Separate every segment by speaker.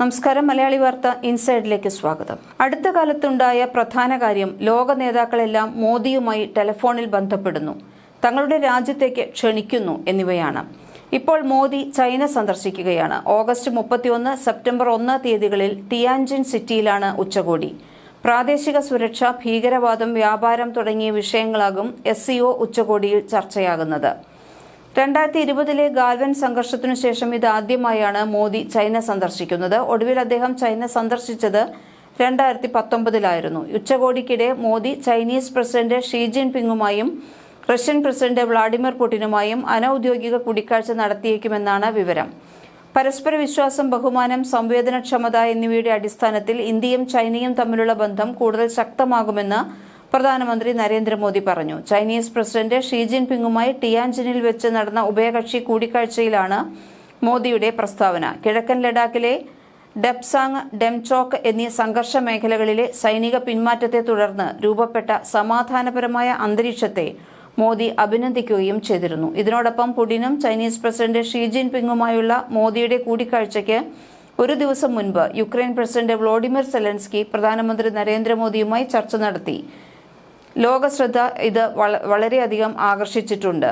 Speaker 1: നമസ്കാരം മലയാളി വാർത്ത ഇൻസൈഡിലേക്ക് സ്വാഗതം അടുത്ത കാലത്തുണ്ടായ പ്രധാന കാര്യം ലോക നേതാക്കളെല്ലാം മോദിയുമായി ടെലഫോണിൽ ബന്ധപ്പെടുന്നു തങ്ങളുടെ രാജ്യത്തേക്ക് ക്ഷണിക്കുന്നു എന്നിവയാണ് ഇപ്പോൾ മോദി ചൈന സന്ദർശിക്കുകയാണ് ഓഗസ്റ്റ് മുപ്പത്തിയൊന്ന് സെപ്റ്റംബർ ഒന്ന് തീയതികളിൽ ടിയാൻജിൻ സിറ്റിയിലാണ് ഉച്ചകോടി പ്രാദേശിക സുരക്ഷ ഭീകരവാദം വ്യാപാരം തുടങ്ങിയ വിഷയങ്ങളാകും എസ് ഉച്ചകോടിയിൽ ചർച്ചയാകുന്നത് രണ്ടായിരത്തി ഇരുപതിലെ ഗാൽവൻ സംഘർഷത്തിനു ശേഷം ഇതാദ്യമായാണ് മോദി ചൈന സന്ദർശിക്കുന്നത് ഒടുവിൽ അദ്ദേഹം ചൈന സന്ദർശിച്ചത് രണ്ടായിരത്തി പത്തൊമ്പതിലായിരുന്നു ഉച്ചകോടിക്കിടെ മോദി ചൈനീസ് പ്രസിഡന്റ് ഷീ പിങ്ങുമായും റഷ്യൻ പ്രസിഡന്റ് വ്ളാഡിമിർ പുടിനുമായും അനൌദ്യോഗിക കൂടിക്കാഴ്ച നടത്തിയേക്കുമെന്നാണ് വിവരം പരസ്പര വിശ്വാസം ബഹുമാനം സംവേദനക്ഷമത എന്നിവയുടെ അടിസ്ഥാനത്തിൽ ഇന്ത്യയും ചൈനയും തമ്മിലുള്ള ബന്ധം കൂടുതൽ ശക്തമാകുമെന്ന് പ്രധാനമന്ത്രി നരേന്ദ്രമോദി പറഞ്ഞു ചൈനീസ് പ്രസിഡന്റ് ഷീ ജിൻപിങ്ങുമായി ടിയാൻജിനിൽ വെച്ച് നടന്ന ഉഭയകക്ഷി കൂടിക്കാഴ്ചയിലാണ് മോദിയുടെ പ്രസ്താവന കിഴക്കൻ ലഡാക്കിലെ ഡെപ്സാങ് ഡെംചോക്ക് എന്നീ സംഘർഷ മേഖലകളിലെ സൈനിക പിന്മാറ്റത്തെ തുടർന്ന് രൂപപ്പെട്ട സമാധാനപരമായ അന്തരീക്ഷത്തെ മോദി അഭിനന്ദിക്കുകയും ചെയ്തിരുന്നു ഇതിനോടൊപ്പം പുടിനും ചൈനീസ് പ്രസിഡന്റ് ഷീ ജിൻപിങ്ങുമായുള്ള മോദിയുടെ കൂടിക്കാഴ്ചയ്ക്ക് ഒരു ദിവസം മുൻപ് യുക്രൈൻ പ്രസിഡന്റ് വ്ളോഡിമിർ സെലൻസ്കി പ്രധാനമന്ത്രി നരേന്ദ്രമോദിയുമായി ചർച്ച നടത്തി ലോകശ്രദ്ധ ഇത് വളരെയധികം ആകർഷിച്ചിട്ടുണ്ട്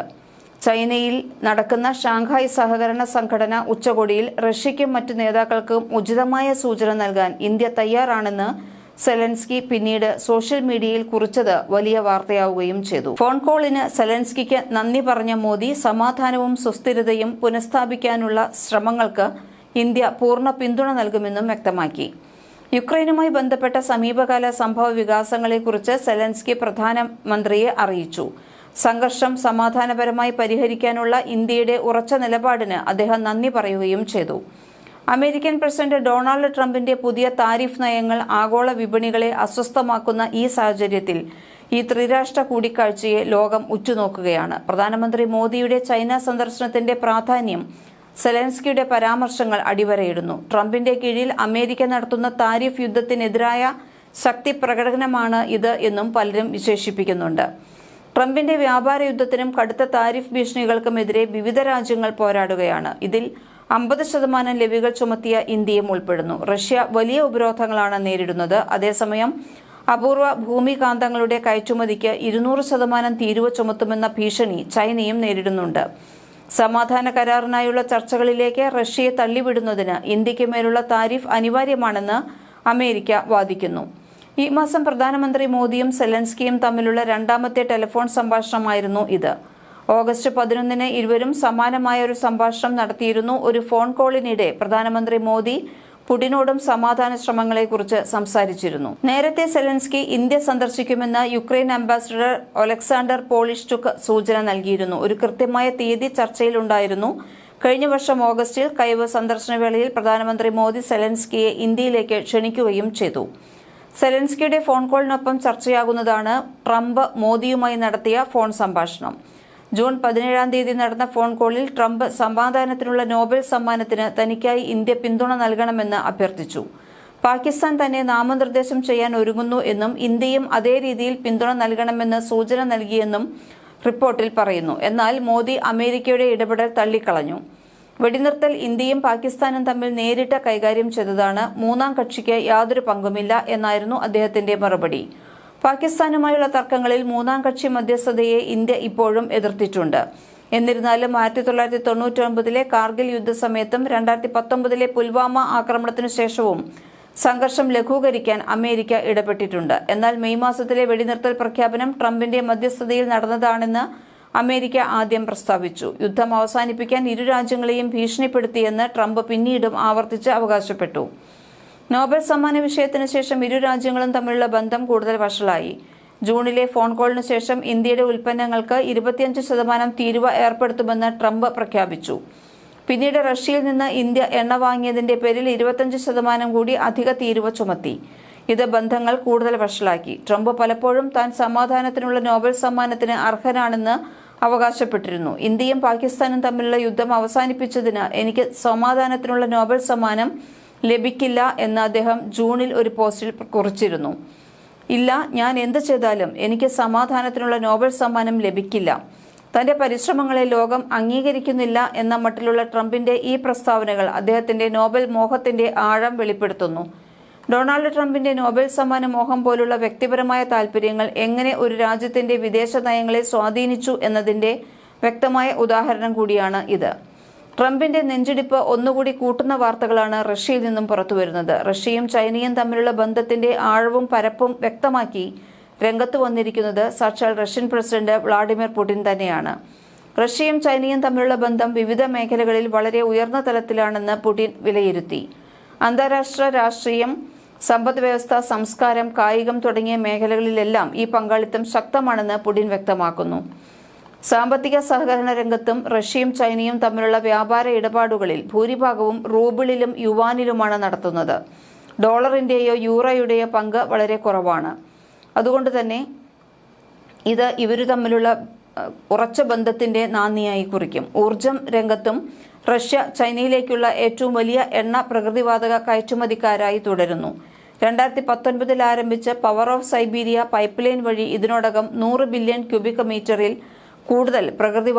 Speaker 1: ചൈനയിൽ നടക്കുന്ന ഷാങ്ഹായ് സഹകരണ സംഘടന ഉച്ചകോടിയിൽ റഷ്യയ്ക്കും മറ്റു നേതാക്കൾക്കും ഉചിതമായ സൂചന നൽകാൻ ഇന്ത്യ തയ്യാറാണെന്ന് സെലൻസ്കി പിന്നീട് സോഷ്യൽ മീഡിയയിൽ കുറിച്ചത് വലിയ വാർത്തയാവുകയും ചെയ്തു ഫോൺ കോളിന് സെലൻസ്കിക്ക് നന്ദി പറഞ്ഞ മോദി സമാധാനവും സുസ്ഥിരതയും പുനഃസ്ഥാപിക്കാനുള്ള ശ്രമങ്ങൾക്ക് ഇന്ത്യ പൂർണ്ണ പിന്തുണ നൽകുമെന്നും വ്യക്തമാക്കി യുക്രൈനുമായി ബന്ധപ്പെട്ട സമീപകാല സംഭവ വികാസങ്ങളെക്കുറിച്ച് സെലൻസ്കി പ്രധാനമന്ത്രിയെ അറിയിച്ചു സംഘർഷം സമാധാനപരമായി പരിഹരിക്കാനുള്ള ഇന്ത്യയുടെ ഉറച്ച നിലപാടിന് അദ്ദേഹം നന്ദി പറയുകയും ചെയ്തു അമേരിക്കൻ പ്രസിഡന്റ് ഡൊണാൾഡ് ട്രംപിന്റെ പുതിയ താരിഫ് നയങ്ങൾ ആഗോള വിപണികളെ അസ്വസ്ഥമാക്കുന്ന ഈ സാഹചര്യത്തിൽ ഈ ത്രിരാഷ്ട്ര കൂടിക്കാഴ്ചയെ ലോകം ഉറ്റുനോക്കുകയാണ് പ്രധാനമന്ത്രി മോദിയുടെ ചൈന സന്ദർശനത്തിന്റെ പ്രാധാന്യം സെലൻസ്കിയുടെ പരാമർശങ്ങൾ അടിവരയിടുന്നു ട്രംപിന്റെ കീഴിൽ അമേരിക്ക നടത്തുന്ന താരിഫ് യുദ്ധത്തിനെതിരായ ശക്തി പ്രകടനമാണ് ഇത് എന്നും പലരും വിശേഷിപ്പിക്കുന്നുണ്ട് ട്രംപിന്റെ വ്യാപാര യുദ്ധത്തിനും കടുത്ത താരിഫ് ഭീഷണികൾക്കുമെതിരെ വിവിധ രാജ്യങ്ങൾ പോരാടുകയാണ് ഇതിൽ അമ്പത് ശതമാനം ലവികൾ ചുമത്തിയ ഇന്ത്യയും ഉൾപ്പെടുന്നു റഷ്യ വലിയ ഉപരോധങ്ങളാണ് നേരിടുന്നത് അതേസമയം അപൂർവ ഭൂമികാന്തങ്ങളുടെ കയറ്റുമതിക്ക് ഇരുന്നൂറ് ശതമാനം തീരുവ ചുമത്തുമെന്ന ഭീഷണി ചൈനയും നേരിടുന്നുണ്ട് സമാധാന കരാറിനായുള്ള ചർച്ചകളിലേക്ക് റഷ്യയെ തള്ളിവിടുന്നതിന് ഇന്ത്യക്ക് മേലുള്ള താരിഫ് അനിവാര്യമാണെന്ന് അമേരിക്ക വാദിക്കുന്നു ഈ മാസം പ്രധാനമന്ത്രി മോദിയും സെലൻസ്കിയും തമ്മിലുള്ള രണ്ടാമത്തെ ടെലിഫോൺ സംഭാഷണമായിരുന്നു ഇത് ഓഗസ്റ്റ് പതിനൊന്നിന് ഇരുവരും സമാനമായ ഒരു സംഭാഷണം നടത്തിയിരുന്നു ഒരു ഫോൺ കോളിനിടെ പ്രധാനമന്ത്രി മോദി പുടിനോടും സമാധാന ശ്രമങ്ങളെക്കുറിച്ച് സംസാരിച്ചിരുന്നു നേരത്തെ സെലൻസ്കി ഇന്ത്യ സന്ദർശിക്കുമെന്ന് യുക്രൈൻ അംബാസിഡർ ഒലക്സാണ്ടർ പോളിഷ്ടുക്ക് സൂചന നൽകിയിരുന്നു ഒരു കൃത്യമായ തീയതി ചർച്ചയിലുണ്ടായിരുന്നു കഴിഞ്ഞ വർഷം ഓഗസ്റ്റിൽ കൈവ് സന്ദർശനവേളയിൽ പ്രധാനമന്ത്രി മോദി സെലൻസ്കിയെ ഇന്ത്യയിലേക്ക് ക്ഷണിക്കുകയും ചെയ്തു സെലൻസ്കിയുടെ ഫോൺ കോളിനൊപ്പം ചർച്ചയാകുന്നതാണ് ട്രംപ് മോദിയുമായി നടത്തിയ ഫോൺ സംഭാഷണം ജൂൺ പതിനേഴാം തീയതി നടന്ന ഫോൺ കോളിൽ ട്രംപ് സമാധാനത്തിനുള്ള നോബൽ സമ്മാനത്തിന് തനിക്കായി ഇന്ത്യ പിന്തുണ നൽകണമെന്ന് അഭ്യർത്ഥിച്ചു പാകിസ്ഥാൻ തന്നെ നാമനിർദ്ദേശം ചെയ്യാൻ ഒരുങ്ങുന്നു എന്നും ഇന്ത്യയും അതേ രീതിയിൽ പിന്തുണ നൽകണമെന്ന് സൂചന നൽകിയെന്നും റിപ്പോർട്ടിൽ പറയുന്നു എന്നാൽ മോദി അമേരിക്കയുടെ ഇടപെടൽ തള്ളിക്കളഞ്ഞു വെടിനിർത്തൽ ഇന്ത്യയും പാകിസ്ഥാനും തമ്മിൽ നേരിട്ട് കൈകാര്യം ചെയ്തതാണ് മൂന്നാം കക്ഷിക്ക് യാതൊരു പങ്കുമില്ല എന്നായിരുന്നു അദ്ദേഹത്തിന്റെ മറുപടി പാകിസ്ഥാനുമായുള്ള തർക്കങ്ങളിൽ മൂന്നാം കക്ഷി മധ്യസ്ഥതയെ ഇന്ത്യ ഇപ്പോഴും എതിർത്തിട്ടുണ്ട് എന്നിരുന്നാലും ആയിരത്തി തൊള്ളായിരത്തി തൊണ്ണൂറ്റൊൻപതിലെ കാർഗിൽ യുദ്ധസമയത്തും രണ്ടായിരത്തി പത്തൊമ്പതിലെ പുൽവാമ ആക്രമണത്തിനു ശേഷവും സംഘർഷം ലഘൂകരിക്കാൻ അമേരിക്ക ഇടപെട്ടിട്ടുണ്ട് എന്നാൽ മെയ് മാസത്തിലെ വെടിനിർത്തൽ പ്രഖ്യാപനം ട്രംപിന്റെ മധ്യസ്ഥതയിൽ നടന്നതാണെന്ന് അമേരിക്ക ആദ്യം പ്രസ്താവിച്ചു യുദ്ധം അവസാനിപ്പിക്കാൻ ഇരു രാജ്യങ്ങളെയും ഭീഷണിപ്പെടുത്തിയെന്ന് ട്രംപ് പിന്നീടും ആവർത്തിച്ച് അവകാശപ്പെട്ടു നോബൽ സമ്മാന വിഷയത്തിന് ശേഷം ഇരു രാജ്യങ്ങളും തമ്മിലുള്ള ബന്ധം കൂടുതൽ വഷളായി ജൂണിലെ ഫോൺ കോളിന് ശേഷം ഇന്ത്യയുടെ ഉൽപ്പന്നങ്ങൾക്ക് ഇരുപത്തിയഞ്ച് ശതമാനം തീരുവ ഏർപ്പെടുത്തുമെന്ന് ട്രംപ് പ്രഖ്യാപിച്ചു പിന്നീട് റഷ്യയിൽ നിന്ന് ഇന്ത്യ എണ്ണ വാങ്ങിയതിന്റെ പേരിൽ ഇരുപത്തിയഞ്ച് ശതമാനം കൂടി അധിക തീരുവ ചുമത്തി ഇത് ബന്ധങ്ങൾ കൂടുതൽ വഷളാക്കി ട്രംപ് പലപ്പോഴും താൻ സമാധാനത്തിനുള്ള നോബൽ സമ്മാനത്തിന് അർഹനാണെന്ന് അവകാശപ്പെട്ടിരുന്നു ഇന്ത്യയും പാകിസ്ഥാനും തമ്മിലുള്ള യുദ്ധം അവസാനിപ്പിച്ചതിന് എനിക്ക് സമാധാനത്തിനുള്ള നോബൽ സമ്മാനം ലഭിക്കില്ല എന്ന് അദ്ദേഹം ജൂണിൽ ഒരു പോസ്റ്റിൽ കുറിച്ചിരുന്നു ഇല്ല ഞാൻ എന്ത് ചെയ്താലും എനിക്ക് സമാധാനത്തിനുള്ള നോബൽ സമ്മാനം ലഭിക്കില്ല തന്റെ പരിശ്രമങ്ങളെ ലോകം അംഗീകരിക്കുന്നില്ല എന്ന മട്ടിലുള്ള ട്രംപിന്റെ ഈ പ്രസ്താവനകൾ അദ്ദേഹത്തിന്റെ നോബൽ മോഹത്തിന്റെ ആഴം വെളിപ്പെടുത്തുന്നു ഡൊണാൾഡ് ട്രംപിന്റെ നോബൽ സമ്മാന മോഹം പോലുള്ള വ്യക്തിപരമായ താൽപ്പര്യങ്ങൾ എങ്ങനെ ഒരു രാജ്യത്തിന്റെ വിദേശ നയങ്ങളെ സ്വാധീനിച്ചു എന്നതിന്റെ വ്യക്തമായ ഉദാഹരണം കൂടിയാണ് ഇത് ട്രംപിന്റെ നെഞ്ചിടിപ്പ് ഒന്നുകൂടി കൂട്ടുന്ന വാർത്തകളാണ് റഷ്യയിൽ നിന്നും പുറത്തുവരുന്നത് റഷ്യയും ചൈനയും തമ്മിലുള്ള ബന്ധത്തിന്റെ ആഴവും പരപ്പും വ്യക്തമാക്കി രംഗത്ത് വന്നിരിക്കുന്നത് സാക്ഷാൽ റഷ്യൻ പ്രസിഡന്റ് വ്ളാഡിമിർ പുടിൻ തന്നെയാണ് റഷ്യയും ചൈനയും തമ്മിലുള്ള ബന്ധം വിവിധ മേഖലകളിൽ വളരെ ഉയർന്ന തലത്തിലാണെന്ന് പുടിൻ വിലയിരുത്തി അന്താരാഷ്ട്ര രാഷ്ട്രീയം സമ്പദ് വ്യവസ്ഥ സംസ്കാരം കായികം തുടങ്ങിയ മേഖലകളിലെല്ലാം ഈ പങ്കാളിത്തം ശക്തമാണെന്ന് പുടിൻ വ്യക്തമാക്കുന്നു സാമ്പത്തിക സഹകരണ രംഗത്തും റഷ്യയും ചൈനയും തമ്മിലുള്ള വ്യാപാര ഇടപാടുകളിൽ ഭൂരിഭാഗവും റൂബിളിലും യുവാനിലുമാണ് നടത്തുന്നത് ഡോളറിൻ്റെയോ യൂറോയുടെയോ പങ്ക് വളരെ കുറവാണ് അതുകൊണ്ട് തന്നെ ഇത് ഇവർ തമ്മിലുള്ള ഉറച്ച ബന്ധത്തിന്റെ നാന്ദിയായി കുറിക്കും ഊർജം രംഗത്തും റഷ്യ ചൈനയിലേക്കുള്ള ഏറ്റവും വലിയ എണ്ണ പ്രകൃതിവാതക കയറ്റുമതിക്കാരായി തുടരുന്നു രണ്ടായിരത്തി പത്തൊൻപതിൽ ആരംഭിച്ച power of Siberia pipeline വഴി ഇതിനോടകം നൂറ് ബില്യൺ ക്യൂബിക് മീറ്ററിൽ കൂടുതൽ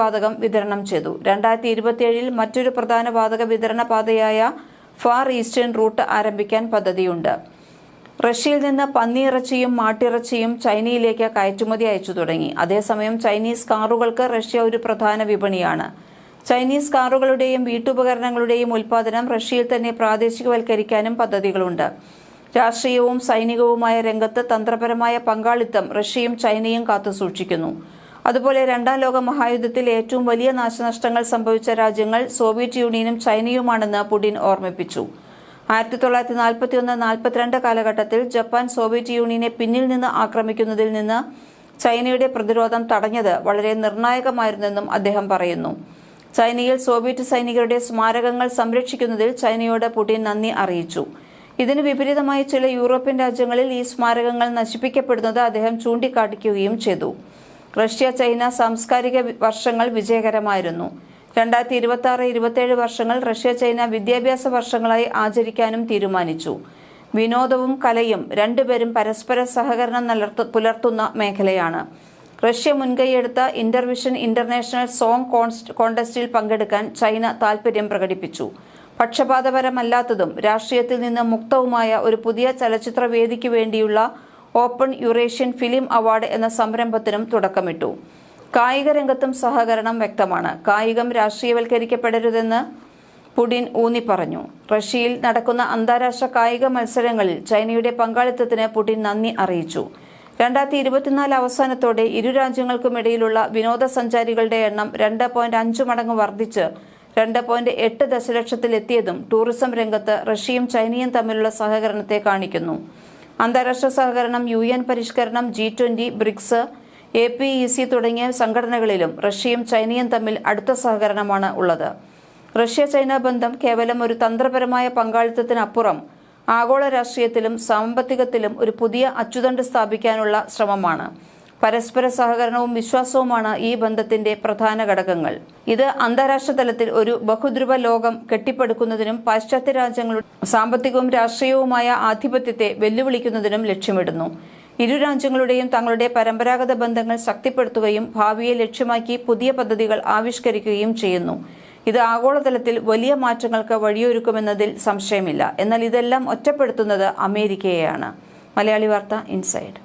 Speaker 1: വാതകം വിതരണം ചെയ്തു രണ്ടായിരത്തി ഇരുപത്തിയേഴിൽ മറ്റൊരു പ്രധാന വാതക വിതരണ പാതയായ ഫാർ ഈസ്റ്റേൺ റൂട്ട് ആരംഭിക്കാൻ പദ്ധതിയുണ്ട് റഷ്യയിൽ നിന്ന് പന്നിയിറച്ചിയും മാട്ടിറച്ചിയും ചൈനയിലേക്ക് കയറ്റുമതി അയച്ചു തുടങ്ങി അതേസമയം ചൈനീസ് കാറുകൾക്ക് റഷ്യ ഒരു പ്രധാന വിപണിയാണ് ചൈനീസ് കാറുകളുടെയും വീട്ടുപകരണങ്ങളുടെയും ഉൽപാദനം റഷ്യയിൽ തന്നെ പ്രാദേശികവൽക്കരിക്കാനും പദ്ധതികളുണ്ട് രാഷ്ട്രീയവും സൈനികവുമായ രംഗത്ത് തന്ത്രപരമായ പങ്കാളിത്തം റഷ്യയും ചൈനയും കാത്തുസൂക്ഷിക്കുന്നു അതുപോലെ രണ്ടാം ലോക മഹായുദ്ധത്തിൽ ഏറ്റവും വലിയ നാശനഷ്ടങ്ങൾ സംഭവിച്ച രാജ്യങ്ങൾ സോവിയറ്റ് യൂണിയനും ചൈനയുമാണെന്ന് പുടിൻ ഓർമ്മിപ്പിച്ചു ആയിരത്തി തൊള്ളായിരത്തി നാൽപ്പത്തി ഒന്ന് നാൽപ്പത്തിരണ്ട് കാലഘട്ടത്തിൽ ജപ്പാൻ സോവിയറ്റ് യൂണിയനെ പിന്നിൽ നിന്ന് ആക്രമിക്കുന്നതിൽ നിന്ന് ചൈനയുടെ പ്രതിരോധം തടഞ്ഞത് വളരെ നിർണായകമായിരുന്നെന്നും അദ്ദേഹം പറയുന്നു ചൈനയിൽ സോവിയറ്റ് സൈനികരുടെ സ്മാരകങ്ങൾ സംരക്ഷിക്കുന്നതിൽ ചൈനയോട് പുടിൻ നന്ദി അറിയിച്ചു ഇതിന് വിപരീതമായി ചില യൂറോപ്യൻ രാജ്യങ്ങളിൽ ഈ സ്മാരകങ്ങൾ നശിപ്പിക്കപ്പെടുന്നത് അദ്ദേഹം ചൂണ്ടിക്കാട്ടിക്കുകയും ചെയ്തു റഷ്യ ചൈന സാംസ്കാരിക വർഷങ്ങൾ വിജയകരമായിരുന്നു രണ്ടായിരത്തി ഇരുപത്തി ആറ് ഇരുപത്തേഴ് വർഷങ്ങൾ റഷ്യ ചൈന വിദ്യാഭ്യാസ വർഷങ്ങളായി ആചരിക്കാനും തീരുമാനിച്ചു വിനോദവും കലയും രണ്ടുപേരും പരസ്പര സഹകരണം പുലർത്തുന്ന മേഖലയാണ് റഷ്യ മുൻകൈയെടുത്ത ഇന്റർവിഷൻ ഇന്റർനാഷണൽ സോങ് കോൺടെസ്റ്റിൽ പങ്കെടുക്കാൻ ചൈന താൽപര്യം പ്രകടിപ്പിച്ചു പക്ഷപാതപരമല്ലാത്തതും രാഷ്ട്രീയത്തിൽ നിന്ന് മുക്തവുമായ ഒരു പുതിയ ചലച്ചിത്ര വേദിക്കു വേണ്ടിയുള്ള ഓപ്പൺ യുറേഷ്യൻ ഫിലിം അവാർഡ് എന്ന സംരംഭത്തിനും തുടക്കമിട്ടു കായിക രംഗത്തും സഹകരണം വ്യക്തമാണ് കായികം രാഷ്ട്രീയവൽക്കരിക്കപ്പെടരുതെന്ന് പുടിൻ ഊന്നി പറഞ്ഞു റഷ്യയിൽ നടക്കുന്ന അന്താരാഷ്ട്ര കായിക മത്സരങ്ങളിൽ ചൈനയുടെ പങ്കാളിത്തത്തിന് പുടിൻ നന്ദി അറിയിച്ചു രണ്ടായിരത്തി ഇരുപത്തിനാല് അവസാനത്തോടെ ഇരു രാജ്യങ്ങൾക്കുമിടയിലുള്ള വിനോദസഞ്ചാരികളുടെ എണ്ണം രണ്ട് പോയിന്റ് അഞ്ച് മടങ്ങ് വർദ്ധിച്ച് രണ്ട് പോയിന്റ് എട്ട് ദശലക്ഷത്തിലെത്തിയതും ടൂറിസം രംഗത്ത് റഷ്യയും ചൈനയും തമ്മിലുള്ള സഹകരണത്തെ കാണിക്കുന്നു അന്താരാഷ്ട്ര സഹകരണം യു എൻ പരിഷ്കരണം G twenty BRICS A P E C തുടങ്ങിയ സംഘടനകളിലും റഷ്യയും ചൈനയും തമ്മിൽ അടുത്ത സഹകരണമാണ് ഉള്ളത് റഷ്യ ചൈന ബന്ധം കേവലം ഒരു തന്ത്രപരമായ പങ്കാളിത്തത്തിനപ്പുറം ആഗോള രാഷ്ട്രീയത്തിലും സാമ്പത്തികത്തിലും ഒരു പുതിയ അച്ചുതണ്ട് സ്ഥാപിക്കാനുള്ള ശ്രമമാണ് പരസ്പര സഹകരണവും വിശ്വാസവുമാണ് ഈ ബന്ധത്തിന്റെ പ്രധാന ഘടകങ്ങൾ ഇത് അന്താരാഷ്ട്ര തലത്തിൽ ഒരു ബഹുദ്രുവ ലോകം കെട്ടിപ്പടുക്കുന്നതിനും പാശ്ചാത്യ രാജ്യങ്ങളുടെ സാമ്പത്തികവും രാഷ്ട്രീയവുമായ ആധിപത്യത്തെ വെല്ലുവിളിക്കുന്നതിനും ലക്ഷ്യമിടുന്നു ഇരു രാജ്യങ്ങളുടെയും തങ്ങളുടെ പരമ്പരാഗത ബന്ധങ്ങൾ ശക്തിപ്പെടുത്തുകയും ഭാവിയെ ലക്ഷ്യമാക്കി പുതിയ പദ്ധതികൾ ആവിഷ്കരിക്കുകയും ചെയ്യുന്നു ഇത് ആഗോളതലത്തിൽ വലിയ മാറ്റങ്ങൾക്ക് വഴിയൊരുക്കുമെന്നതിൽ സംശയമില്ല എന്നാൽ ഇതെല്ലാം ഒറ്റപ്പെടുത്തുന്നത് അമേരിക്കയെയാണ് മലയാളി വാർത്ത ഇൻസൈഡ്